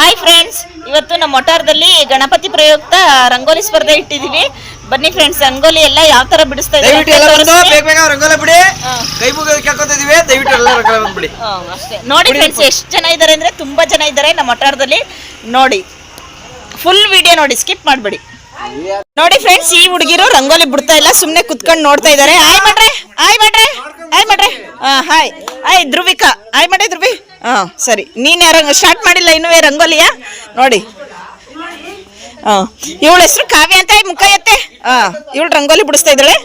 Hi friends ಇವತ್ತು ನಮ್ಮ ಒಟ್ಟಾರದಲ್ಲಿ ಗಣಪತಿ ಪ್ರಯುಕ್ತ ರಂಗೋಲಿ ಸ್ಪರ್ಧೆ ಇಟ್ಟಿದೀವಿ. ಬನ್ನಿ ಫ್ರೆಂಡ್ಸ್ ರಂಗೋಲಿ ಎಲ್ಲ ಯಾವ ತರ ಬಿಡಿಸ್ತಾ ಇದ್ದಾರೆ ದಯವಿಟ್ಟು ಎಲ್ಲ ಬಂದು ಬೇಗ ಬೇಗ ರಂಗೋಲಿ ಬಿಡಿ. ಕೈ ಮುಗಿದು ಕೇಳ್ಕೊತಾ ಇದೀವಿ. ದಯವಿಟ್ಟು ಎಲ್ಲ ರಂಗೋಲಿ ಬಂದ್ಬಿಡಿ ಹಾ, ಅಷ್ಟೇ. ನೋಡಿ ಫ್ರೆಂಡ್ಸ್ ಎಷ್ಟು ಜನ ಇದ್ದಾರೆ ಅಂದ್ರೆ ತುಂಬಾ ಜನ ಇದ್ದಾರೆ ನಮ್ಮ ಒಟ್ಟಾರದಲ್ಲಿ. ನೋಡಿ ಫುಲ್ ವಿಡಿಯೋ ನೋಡಿ ಸ್ಕಿಪ್ ಮಾಡಬೇಡಿ. ನೋಡಿ ಫ್ರೆಂಡ್ಸ್ ಈ ಹುಡುಗಿರು ರಂಗೋಲಿ ಬಿಡ್ತಾ ಇಲ್ಲ ಸುಮ್ನೆ ಕುತ್ಕೊಂಡು ನೋಡ್ತಾ ಇದ್ದಾರೆ. ಆಯ್ ಮಾಡ್ರೆ ಆಯ್ ಮಾಡ್ರೆ ಆಯ್ ಮಾಡ್ರೆ. ಹಾಯ್ ಆಯ್ ಧ್ರುವಿಕಾ. ಆಯ್ ಮಾಡ್ರೆ ಧ್ರುವಿ. ಹಾ ಸರಿ. ನೀನ್ ರಂಗ ಸ್ಟಾರ್ಟ್ ಮಾಡಿಲ್ಲ ಇನ್ನೂ ರಂಗೋಲಿಯ? ನೋಡಿ. ಹಾಂ ಇವಳ ಹೆಸರು ಕಾವ್ಯ ಅಂತ ಮುಖ ಎತ್ತೆ? ಹಾ ಇವಳು ರಂಗೋಲಿ ಬಿಡಿಸ್ತಾ ಇದ್ದಾಳೆ.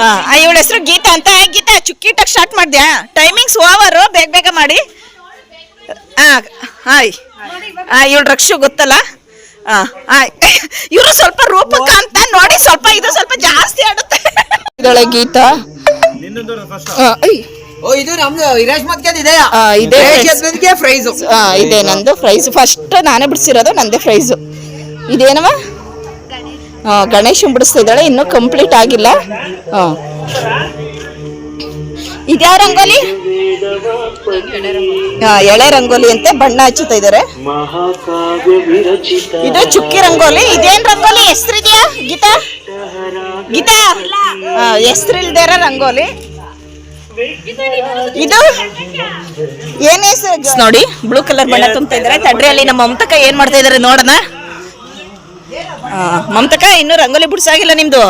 ಹಾಂ ಇವಳ ಹೆಸರು ಗೀತಾ ಅಂತ. ಗೀತಾ ಗೀತಾ ಚುಕ್ಕಿಟಕ್ ಸ್ಟಾರ್ಟ್ ಮಾಡಿದ್ಯಾ? ಟೈಮಿಂಗ್ಸ್ ಓವರು ಬೇಗ ಬೇಗ ಮಾಡಿ. ಹಾಂ ಹಾಯ್. ಹಾ ಇವಳು ರಕ್ಷು ಗೊತ್ತಲ್ಲ? ಹಾಂ ಹಾಯ್. ಇವರು ಸ್ವಲ್ಪ ರೂಪಕ ಅಂತ ನೋಡಿ ಸ್ವಲ್ಪ ಇದು ಸ್ವಲ್ಪ ಜಾಸ್ತಿ ಆಡುತ್ತೆ. ಇದಳೆ ಗೀತಾ. ಓ ಇದು ನಮ್ದು ಮತ್ಕೇದ್ ಇದೆ ಆ, ಇದೆ ಗೆದ್ದಕ್ಕೆ ಪ್ರೈಸ್ ಆ, ಇದೆ ನಂದು ಪ್ರೈಸ್ ಫಸ್ಟ್ ನಾನೇ ಬಿಡಿಸಿರೋದು ನಂದೇ ಪ್ರೈಸು ಇದೇನವ? ಆ, ಗಣೇಶ್ ಬಿಡಿಸ್ತಾ ಇದ್ದಾಳೆ ಇನ್ನೂ ಕಂಪ್ಲೀಟ್ ಆಗಿಲ್ಲ. ಆ. ಇದ್ಯಾವ ರಂಗೋಲಿ? ಆ, ಎಳೆ ರಂಗೋಲಿ ಅಂತೆ ಬಣ್ಣ ಹಚ್ಚುತ್ತಾ ಇದ್ದಾರೆ. ಇದು ಚುಕ್ಕಿ ರಂಗೋಲಿ. ಇದೇನ್ ರಂಗೋಲಿ? ಹೆಸರಿದ್ಯಾ? ಗೀತಾ? ಗೀತಾ? ಹೆಸ್ರಿಲ್ದೇ ಇರೋ ರಂಗೋಲಿ. ಇದು ಏನ್ ಹೆಸರು ನೋಡಿ ಬ್ಲೂ ಕಲರ್ ಬಣ್ಣ ತುಂಬ್ತಾ ಇದಾರೆ. ತಡ್ರಿಯಲ್ಲಿ ನಮ್ಮ ಮಮತಕ ಏನ್ ಮಾಡ್ತಾ ಇದಾರೆ ನೋಡನ ಮಮತಕ ಇನ್ನು ರಂಗೋಲಿ ಬಿಡ್ಸಾಗಿಲ್ಲ ನಿಮ್ದು?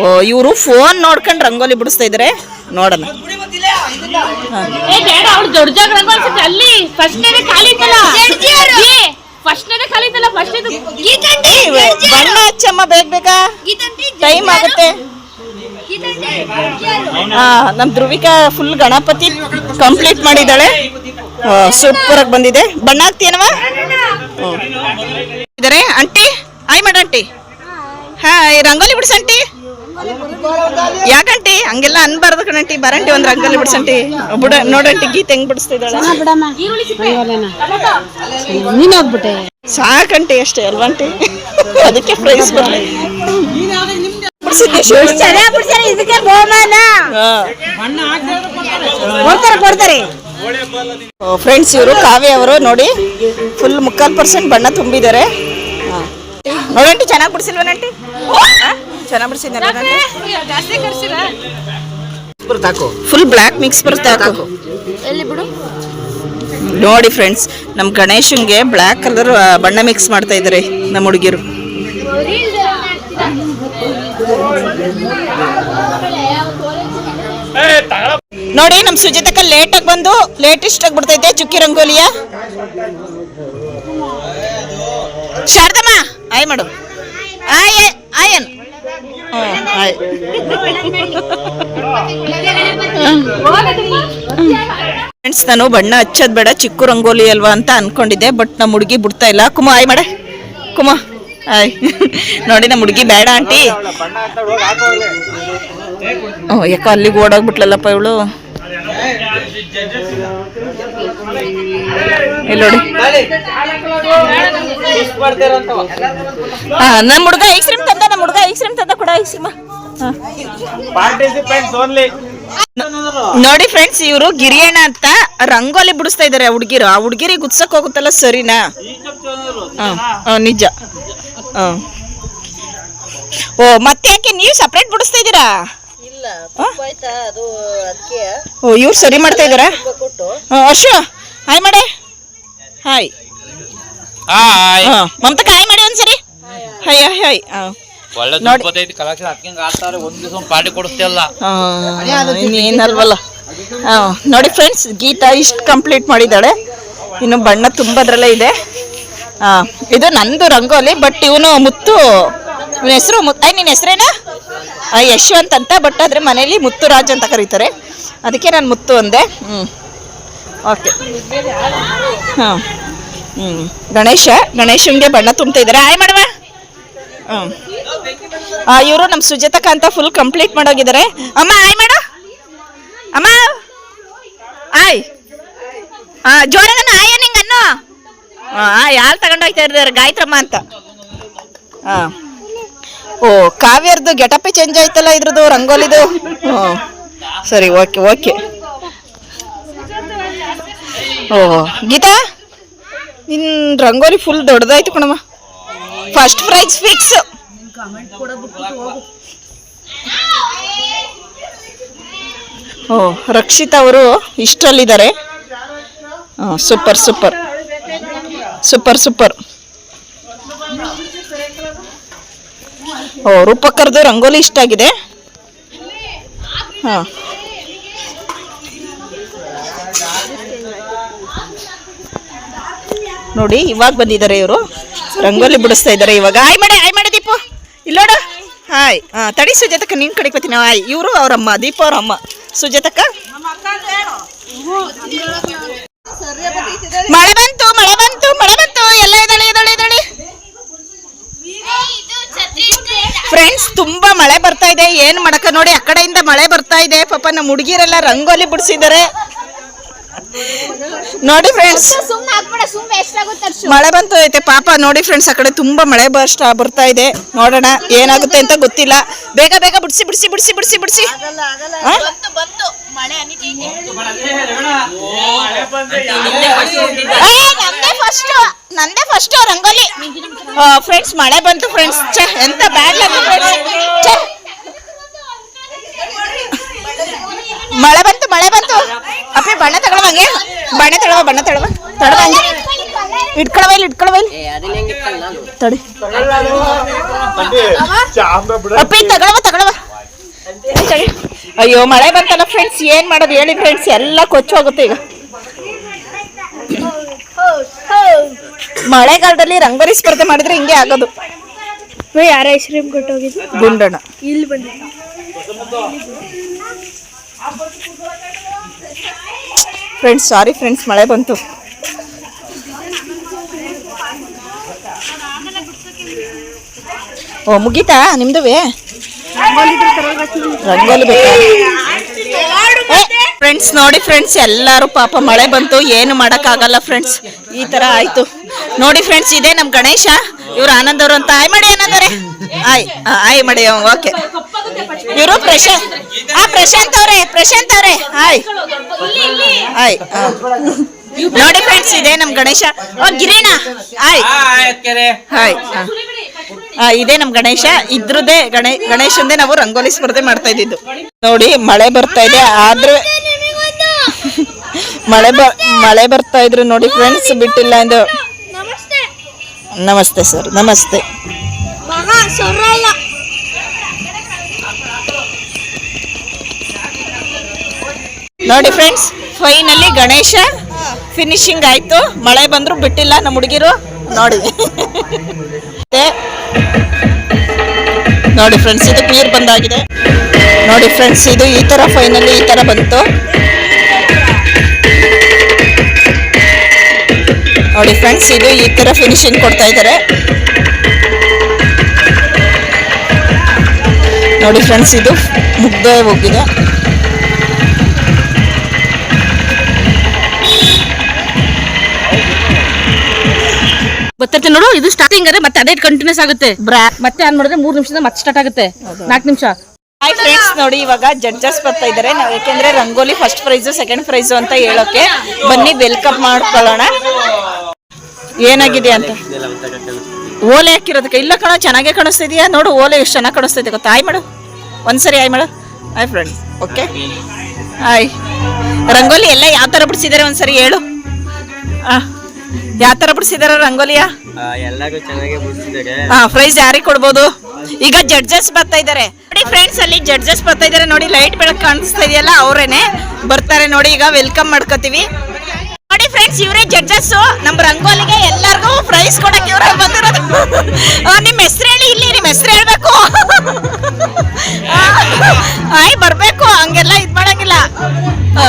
ಓ ಇವರು ಫೋನ್ ನೋಡ್ಕೊಂಡು ರಂಗೋಲಿ ಬಿಡಿಸ್ತಾ ಇದಾರೆ. ನೋಡೋಣ. ಬಣ್ಣ ಹಚ್ಚಮ್ಮ ಬೇಗ ಬೇಗ. ಟೈಮ್ ಆಗುತ್ತೆ. ಆ, ನಮ್ ಧ್ರುವಿಕಾ ಫುಲ್ ಗಣಪತಿ ಕಂಪ್ಲೀಟ್ ಮಾಡಿದ್ದಾಳೆ. ಸೂಪರ್ ಆಗಿ ಬಂದಿದೆ. ಬಣ್ಣ ಹಾಕ್ತೀನವ ಇದಾರೆ ಆಂಟಿ? ಆಯ್ ಮಾಡ ಆಂಟಿ. ಹಾಯ್ ರಂಗೋಲಿ ಬಿಡ್ಸಂಟಿ ಯಾಕಂಟಿ ಹಂಗೆಲ್ಲ ಅನ್ಬಾರ್ದು ಕಣಂಟಿ ಬರಂಟಿ ಒಂದ್ ರಂಗೋಲಿ ಬಿಡ್ಸಂಟಿ ಬಿಡ ನೋಡಂಟಿ ಗೀತೆ ಹೆಂಗ್ ಬಿಡಿಸ್ತಿದ್ದಾಳೆ. ಸಾಕಂಟಿ ಅಷ್ಟೇ ಅಲ್ವಂಟಿ ಅದಕ್ಕೆ ಪ್ರೈಸ್ ಬರಲಿ ಇದಕ್ಕೆ ಫ್ರೆಂಡ್ಸ್ ಇವರು ಕಾವ್ಯ ಅವರು ನೋಡಿ ಫುಲ್ ಮುಕ್ಕಾಲ್ ಪರ್ಸೆಂಟ್ ಬಣ್ಣ ತುಂಬಿದ್ದಾರೆ. ನೋಡಂಟಿ ಚೆನ್ನಾಗಿ ಬಿಡಿಸಿಲ್ವನಂಟಿ ಚೆನ್ನಾಗಿ ಬಿಡಿಸಿದ್ದಾರೆ ಫುಲ್ ಬ್ಲ್ಯಾಕ್ ಮಿಕ್ಸ್ ಬರುತ್ತೆ ಎಲ್ಲಿ ಬಿಡು ನೋಡಿ ಫ್ರೆಂಡ್ಸ್ ನಮ್ಮ ಗಣೇಶನ್ಗೆ ಬ್ಲ್ಯಾಕ್ ಕಲರ್ ಬಣ್ಣ ಮಿಕ್ಸ್ ಮಾಡ್ತಾ ಇದ್ದಾರೆ ನಮ್ಮ ಹುಡುಗಿರು. ನೋಡಿ ನಮ್ಮ ಸುಜಿತಕ್ಕ ಲೇಟ್ ಆಗಿ ಬಂದು ಲೇಟೆಸ್ಟ್ ಆಗಿ ಬಿಡ್ತೈತೆ ಚುಕ್ಕಿ ರಂಗೋಲಿಯ. ಶಾರದಮ್ಮ ಆಯ್ ಮಾಡು. ಆಯ್ ಆಯನ್ ಫ್ರೆಂಡ್ಸ್ ನಾನು ಬಣ್ಣ ಹಚ್ಚೋದ್ ಬೇಡ, ಚಿಕ್ಕು ರಂಗೋಲಿ ಅಲ್ವಾ ಅಂತ ಅನ್ಕೊಂಡಿದ್ದೆ ಬಟ್ ನಮ್ಮ ಹುಡುಗಿ ಬಿಡ್ತಾ ಇಲ್ಲ. ಕುಮ ಆಯ್ ಮಾಡ. ಕುಮ. ನೋಡಿ ನಮ್ಮ ಹುಡುಗಿ ಬೇಡ ಆಂಟಿ. ಓ ಯಾಕ ಅಲ್ಲಿಗೆ ಓಡೋಗ್ಬಿಟ್ಲಲ್ಲಪ್ಪ ಇವಳು? ಇಲ್ಲಿ ನೋಡಿ. ನಮ್ಮ ಹುಡುಗ ಐಸ್ ಕ್ರೀಮ್ ತಂದ ನಮ್ಮ ಹುಡುಗ ಐಸ್ ಕ್ರೀಮ್ ತಂದ ಕೂಡ ಐಸ್ ಕ್ರೀಮ್ ನೋಡಿ ಫ್ರೆಂಡ್ಸ್ ಇವರು ಗಿರಿಯಣ್ಣ ಅಂತ ರಂಗೋಲಿ ಬಿಡಿಸ್ತಾ ಇದಾರೆ ಆ ಹುಡುಗಿರು. ಆ ಹುಡುಗಿರಿಗೆ ಗುತ್ಸಕ್ ಹೋಗುತ್ತಲ್ಲ ಸರಿನಾ? ನಿಜ. ಹ. ಓ ಮತ್ತೆ ಯಾಕೆ ನೀವು ಸಪ್ರೇಟ್ ಬಿಡಿಸ್ತಾ ಇದ್ದೀರಾ? ಅದಕ್ಕೆ ಓ ಇವ್ರು ಸರಿ ಮಾಡ್ತಾ ಇದ್ದೀರಾ? ಹ, ಅಶು ಹಾಯ್ ಮಾಡೆ. ಹಾಯ್ ಹಾಯ್ ಹ, ಮಮತಕ ಹಾಯ್ ಮಾಡಿ ಒಂದ್ಸರಿ. ಹಾಯ್ ಹಾಯ್ ಹಾಯ್ ಹಾಂ. ಒಳ್ಳೆ ಕಲೆಕ್ಷನ್ ಆಡ್ತಾರೆ ಒಂದ್ ದಿವಸ ಪಾರ್ಟಿ ಕೊಡಿಸ್ತಿಲ್ಲ ಆ, ಇನ್ನೇನಲ್ವಲ್ಲ ನೋಡಿ ಫ್ರೆಂಡ್ಸ್ ಗೀತಾ ಇಷ್ಟು ಕಂಪ್ಲೀಟ್ ಮಾಡಿದ್ದಾಳೆ. ಇನ್ನು ಬಣ್ಣ ತುಂಬದ್ರಲ್ಲೇ ಇದೆ. ಇದು ನಂದು ರಂಗೋಲಿ ಬಟ್ ಇವನು ಮುತ್ತು, ಇವನ ಹೆಸರು ಅಯ್ಯ ನಿನ್ನ ಹೆಸರೇನ? ಯಶವಂತ್ ಅಂತ ಬಟ್ ಆದರೆ ಮನೇಲಿ ಮುತ್ತು ರಾಜ್ ಅಂತ ಕರೀತಾರೆ. ಅದಕ್ಕೆ ನಾನು ಮುತ್ತು ಅಂದೆ. ಹ್ಞೂ ಓಕೆ ಹಾಂ. ಹ್ಞೂ ಗಣೇಶ ಗಣೇಶನ್ಗೆ ಬಣ್ಣ ತುಂಬ್ತಾ ಇದ್ದಾರೆ. ಆಯ್ ಮಾಡುವ. ಹ್ಞೂ ಇವರು ನಮ್ಮ ಸುಜಾತಕ ಅಂತ ಫುಲ್ ಕಂಪ್ಲೀಟ್ ಮಾಡೋಗಿದ್ದಾರೆ. ಅಮ್ಮ ಆಯ್ ಮಾಡು. ಅಮ್ಮ. ಆಯ್ ಆ ಜೋರಾಗನ ಆಯ ಹಾಂ ಯಾರು ತಗೊಂಡು ಹೋಗ್ತಾ ಇದ್ದಾರೆ? ಗಾಯತ್ರಮ್ಮ ಅಂತ. ಹಾ ಓ, ಕಾವ್ಯರ್ದು ಗೆಟಪ್ಪೇ ಚೇಂಜ್ ಆಯ್ತಲ್ಲ ಇದ್ರದ್ದು, ರಂಗೋಲಿದು? ಸರಿ, ಓಕೆ ಓಕೆ. ಓ, ಗೀತಾ, ನಿನ್ ರಂಗೋಲಿ ಫುಲ್ ದೊಡ್ಡದಾಯ್ತು ಕಣಮ್ಮ. ಫಸ್ಟ್ ಪ್ರೈಸ್ ಫಿಕ್ಸ್ ಓ, ರಕ್ಷಿತ್ ಅವರು ಇಷ್ಟರಲ್ಲಿದ್ದಾರೆ. Super super super super. ಓ ರೂಪಕರ್ದು ರಂಗೋಲಿ ಇಷ್ಟ ಆಗಿದೆ. ಹಾಂ. ನೋಡಿ, ಇವಾಗ ಬಂದಿದ್ದಾರೆ ಇವರು. ರಂಗೋಲಿ ಬಿಡಿಸ್ತಾ ಇದ್ದಾರೆ ಇವಾಗ. ಆಯ್ ಮಾಡಿ ಆಯ್ ಮಾಡಿ ದೀಪು. ಇಲ್ಲೋಡು ಹಾಯ್. ಹಾ, ತಡಿ ಸುಜಾತಕ್ಕ, ನಿನ್ ಕಡೆಗೆ ಬತ್ತೀನಿ ಆಯ್ ಇವರು ಅವ್ರಮ್ಮ, ದೀಪ ಅವ್ರಮ್ಮ. ಸುಜಾತಕ್ಕ. ಮಳೆ ಬಂತು ಮಳೆ ಬಂತು ಮಳೆ ಬಂತು. ಎಲ್ಲ ಇದ್ದಾಳೆ ಇದ್ದಾಳೆ ಇದ್ದಾಳೆ ಫ್ರೆಂಡ್ಸ್ ತುಂಬಾ ಮಳೆ ಬರ್ತಾ ಇದೆ. ಏನ್ ಮಾಡಕ ನೋಡಿ, ಆ ಕಡೆಯಿಂದ ಮಳೆ ಬರ್ತಾ ಇದೆ. ಪಾಪ ನಮ್ಮ ಹುಡುಗಿರೆಲ್ಲ ರಂಗೋಲಿ ಬಿಡಿಸಿದ್ದಾರೆ. ನೋಡಿ ಫ್ರೆಂಡ್ಸ್ ಹಾಕ್ಬೇಡ ಮಳೆ ಬಂತು ಐತೆ ಪಾಪ ನೋಡಿ ಫ್ರೆಂಡ್ಸ್ ಆ ಕಡೆ ತುಂಬಾ ಮಳೆ ಬರ್ಸ್ಟ್ ಬರ್ತಾ ಇದೆ. ನೋಡೋಣ ಏನಾಗುತ್ತೆ ಅಂತ ಗೊತ್ತಿಲ್ಲ. ಬೇಗ ಬೇಗ ಬಿಡಿಸಿ ಬಿಡಿಸಿ ಬಿಡಿಸಿ ಬಿಡಿಸಿ ಬಿಡಿಸಿ. ನಂದೇ ಫಸ್ಟ್ ನಂದೇ ಫಸ್ಟ್ ರಂಗೋಲಿ. ಫ್ರೆಂಡ್ಸ್ ಮಳೆ ಬಂತು ಫ್ರೆಂಡ್ಸ್ ಛೆ ಎಂತ ಬ್ಯಾಡ್ ಫ್ರೆಂಡ್ಸ್ ಮಳೆ ಬಂತು ಮಳೆ ಬಂತು. ಅಪ್ಪಿ ಬಣ್ಣ ತಗೊಳವ ಹಂಗೆ. ಬಣ್ಣ ತಗೊಳವ ಬಣ್ಣ ತಗೊಳವ. ತಡವ ಹಂಗೆ. ಇಟ್ಕೊಳವ ಇಲ್ಲಿ ಇಟ್ಕೊಳವ ಇಲ್ಲಿ. ತಡಿ. ಅಪ್ಪಿ ತಗೊಳವ ತಗೊಳವ. ತಡಿ. ಅಯ್ಯೋ ಮಳೆ ಬಂತಲ್ಲ ಫ್ರೆಂಡ್ಸ್ ಏನ್ ಮಾಡೋದು ಹೇಳಿ ಫ್ರೆಂಡ್ಸ್ ಎಲ್ಲ ಕೊಚ್ಚು ಹೋಗುತ್ತೆ ಈಗ. ಮಳೆಗಾಲದಲ್ಲಿ ರಂಗೋಲಿ ಸ್ಪರ್ಧೆ ಮಾಡಿದ್ರೆ ಹಿಂಗೆ ಆಗೋದು. ಯಾರ ಐಸ್ ಕ್ರೀಮ್ ಕೊಟ್ಟೋಗಿದ್ದು? ಗುಂಡಣ್ಣ. ಇಲ್ಲಿ ಬಂದಿದ್ದ. ಫ್ರೆಂಡ್ಸ್ ಸಾರಿ ಫ್ರೆಂಡ್ಸ್ ಮಳೆ ಬಂತು. ಓ, ಮುಗೀತಾ ನಿಮ್ದುವೇ ರಂಗೋಲಿ ಫ್ರೆಂಡ್ಸ್ ನೋಡಿ ಫ್ರೆಂಡ್ಸ್ ಎಲ್ಲರೂ ಪಾಪ ಮಳೆ ಬಂತು, ಏನು ಮಾಡೋಕ್ಕಾಗಲ್ಲ ಫ್ರೆಂಡ್ಸ್ ಈ ಥರ ಆಯ್ತು. ನೋಡಿ ಫ್ರೆಂಡ್ಸ್ ಇದೆ ನಮ್ ಗಣೇಶ. ಇವ್ರು ಆನಂದ್ ಅವರು ಅಂತ. ಆಯ್ ಮಾಡಿ ಏನಂದರೆ ಆಯ್ ಆ, ಆಯ್ ಮಾಡಿ ಓಕೆ. ಇವರು ಪ್ರಶಾಂತ್ ಆ ಪ್ರಶಾಂತ್ ಅವ್ರೆ ಪ್ರಶಾಂತ್ ಅವ್ರೆ. ಆಯ್ ಆಯ್. ನೋಡಿ ಫ್ರೆಂಡ್ಸ್ ಇದೆ ನಮ್ ಗಣೇಶ. ಓ ಗಿರೀಣ. ಆಯ್ ಹಾಯ್ ಇದೇ ನಮ್ ಗಣೇಶ. ಇದ್ರದ್ದೇ ಗಣೇಶ ಗಣೇಶಂದೇ ನಾವು ರಂಗೋಲಿ ಸ್ಪರ್ಧೆ ಮಾಡ್ತಾ ಇದ್ದಿದ್ದು. ನೋಡಿ ಮಳೆ ಬರ್ತಾ ಇದೆ. ಆದ್ರೆ ಮಳೆ ಬ ಮಳೆ ಬರ್ತಾ ಇದ್ರು ನೋಡಿ ಫ್ರೆಂಡ್ಸ್ ಬಿಟ್ಟಿಲ್ಲ ಎಂದು ನಮಸ್ತೆ ಸರ್ ನಮಸ್ತೆ. ನೋಡಿ ಫ್ರೆಂಡ್ಸ್ ಫೈನಲಿ ಗಣೇಶ ಫಿನಿಶಿಂಗ್ ಆಯ್ತು. ಮಳೆ ಬಂದ್ರು ಬಿಟ್ಟಿಲ್ಲ ನಮ್ಮ ಹುಡುಗಿರು. ನೋಡಿ. ನೋಡಿ ಫ್ರೆಂಡ್ಸ್ ಇದು ಕ್ಲಿಯರ್ ಬಂದಾಗಿದೆ. ನೋಡಿ ಫ್ರೆಂಡ್ಸ್ ಇದು ಈ ತರ ಫೈನಲಿ ಈ ತರ ಬಂತು. ನೋಡಿ ಫ್ರೆಂಡ್ಸ್ ಇದು ಈ ತರ ಫಿನಿಶಿಂಗ್ ಕೊಡ್ತಾ ಇದಾರೆ ನೋಡಿ ಫ್ರೆಂಡ್ಸ್ ಇದು ಮುಗ್ದೇ ಹೋಗಿದೆ. ಗೊತ್ತೈತೆ ನೋಡು ಇದು ಸ್ಟಾರ್ಟಿಂಗ್ ಅದೇ ಮತ್ತೆ ಅದೇ ಕಂಟಿನ್ಯೂಸ್ ಆಗುತ್ತೆ. ಮತ್ತೆ ಆನ್ ಮಾಡಿದ್ರೆ ಮೂರ್ ನಿಮಿಷದ ಮತ್ತೆ ಸ್ಟಾರ್ಟ್ ಆಗುತ್ತೆ. ನಾಲ್ಕು ನಿಮಿಷ. ಹಾಯ್ ಫ್ರೆಂಡ್ಸ್ ನೋಡಿ ಇವಾಗ ಜಡ್ಜಸ್ ಬರ್ತಾ ಇದ್ದಾರೆ. ನಾವು ಯಾಕೆಂದ್ರೆ rangoli first prize second prize ಅಂತ ಹೇಳೋಕೆ ಬನ್ನಿ ವೆಲ್ಕಮ್ ಮಾಡ್ಕೊಳ್ಳೋಣ. ಏನಾಗಿದೆ ಅಂತ? ಓಲೆ ಹಾಕಿರೋದಕ್ಕೆ. ಇಲ್ಲ ಕಣ ಚೆನ್ನಾಗೇ ಕಾಣಿಸ್ತಿದ್ಯಾ? ನೋಡು ಓಲೆ ಎಷ್ಟು ಚೆನ್ನಾಗಿ ಕಾಣಿಸ್ತಿದೆ ಗೊತ್ತಾ? ಆಯ್ ಮಾಡು. ಒಂದ್ಸರಿ ಆಯ್ ಮಾಡು. Hi friends okay hi rangoli ಎಲ್ಲ ಯಾವ ಥರ ಬಿಡಿಸಿದ್ದಾರೆ ಒಂದ್ಸರಿ ಹೇಳು. ಯಾವ ಥರ ಬಿಡಿಸಿದಾರ ರಂಗೋಲಿಯಾ? ಎಲ್ಲಾರು ಚೆನ್ನಾಗಿ ಬಿಡಿಸಿದ್ದಾರೆ ಹಾ ಪ್ರೈಸ್ ಯಾರಿಗೆ ಕೊಡ್ಬೋದು? ಈಗ ಜಡ್ಜಸ್ ಬರ್ತಾ ಇದ್ದಾರೆ ನೋಡಿ ಫ್ರೆಂಡ್ಸ್ ಅಲ್ಲಿ ಜಡ್ಜಸ್ ಬರ್ತಾ ಇದ್ದಾರೆ ನೋಡಿ ಲೈಟ್ ಬೆಳಕು ಕಾಣಿಸ್ತಾ ಇದೆಯಲ್ಲ ಅವರೇನೆ ಬರ್ತಾರೆ ನೋಡಿ ಈಗ ವೆಲ್ಕಮ್ ಮಾಡ್ಕೋತೀವಿ. ನೋಡಿ ಫ್ರೆಂಡ್ಸ್ ಇವರೇ ಜಡ್ಜಸ್ ನಮ್ಮ ರಂಗೋಲಿಗೆ ಎಲ್ಲರಿಗೂ ಪ್ರೈಸ್ ಕೊಡಕ್ಕೆ ಇವರೇ ಬಂದಿರೋದು. ನಿಮ್ ನಿಮ್ಮ ಹೆಸರು ಹೇಳಿ ಇಲ್ಲಿ ನಿಮ್ಮ ಹೆಸರು ಹೇಳ್ಬೇಕು. ಆಯ್ ಬರ್ಬೇಕು. ಹಂಗೆಲ್ಲ ಇದ್ ಮಾಡಂಗಿಲ್ಲ. ಆ.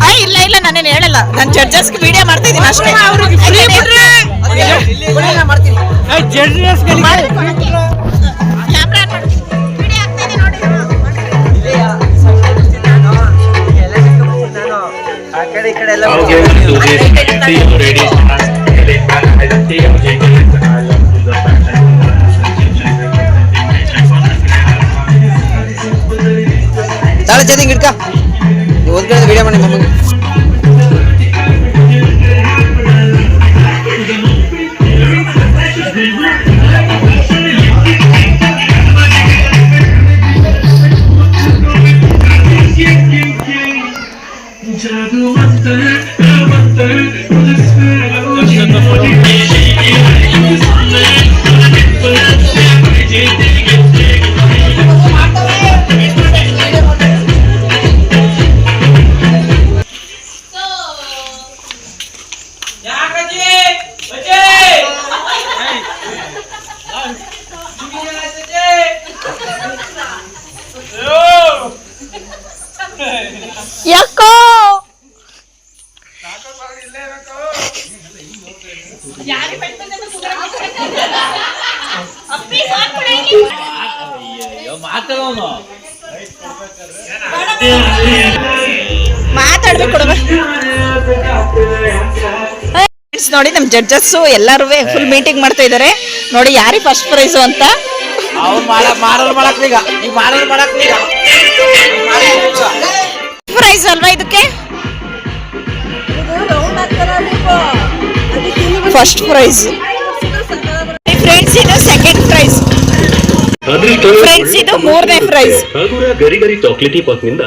ಆ, ಇಲ್ಲ ಇಲ್ಲ ನಾನೇನು ಹೇಳಲ್ಲ. ನಾನು ಜಡ್ಜಸ್ಗೆ ವಿಡಿಯೋ ಮಾಡ್ತಾ ಇದ್ದೀನಿ ಅಷ್ಟೇ. That ತಾಳ ಚೇತಿ ಹಿಡ್ಕ ಒಂದ್ ಕಡೆ ವಿಡಿಯೋ ಮಾಡಿ ಮಮ್ಮಗೆ ಯಾಕೋ? ನೋಡಿ ನಮ್ಮ ಜಡ್ಜಸ್ ಎಲ್ಲಾರು ಫುಲ್ ಮೀಟಿಂಗ್ ಮಾಡ್ತಾ ಇದ್ದಾರೆ ನೋಡಿ ಯಾರಿಗೆ ಫಸ್ಟ್ ಪ್ರೈಸು ಅಂತ? ಅವ್ರು ಮಾಡಕ್ ಮಾರೋರು ಮಾಡಕ್ ಈಗ. ಈಗ ಮಾಡಕ್ ಈಗ. ಪ್ರೈಸ್ ಅಲ್ವಾ ಇದಕ್ಕೆ? ಫಸ್ಟ್ ಪ್ರೈಸ್ ಫ್ರೆಂಡ್ಸ್ ಇದು ಸೆಕೆಂಡ್ ಪ್ರೈಸ್ ಫ್ರೆಂಡ್ಸ್ ಇದು ಮೂರನೇ ಪ್ರೈಸ್ ಗರಿ ಗರಿ ಚಾಕ್ಲೇಟಿ ಪಾಕ್ನಿಂದ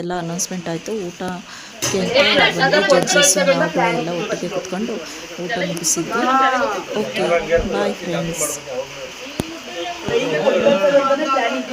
ಎಲ್ಲ ಅನೌನ್ಸ್ಮೆಂಟ್ ಆಯಿತು. ಊಟ ಬಂದು ಜಡ್ಜಸ್ ನಾವು ಎಲ್ಲ ಒಟ್ಟಿಗೆ ಕುತ್ಕೊಂಡು ಊಟ ಮುಗಿಸಿದ್ವಿ. ಓಕೆ ಬಾಯ್ ಫ್ರೆಂಡ್ಸ್ ட்ரெயினில் கொண்டு வந்து பிளானிங்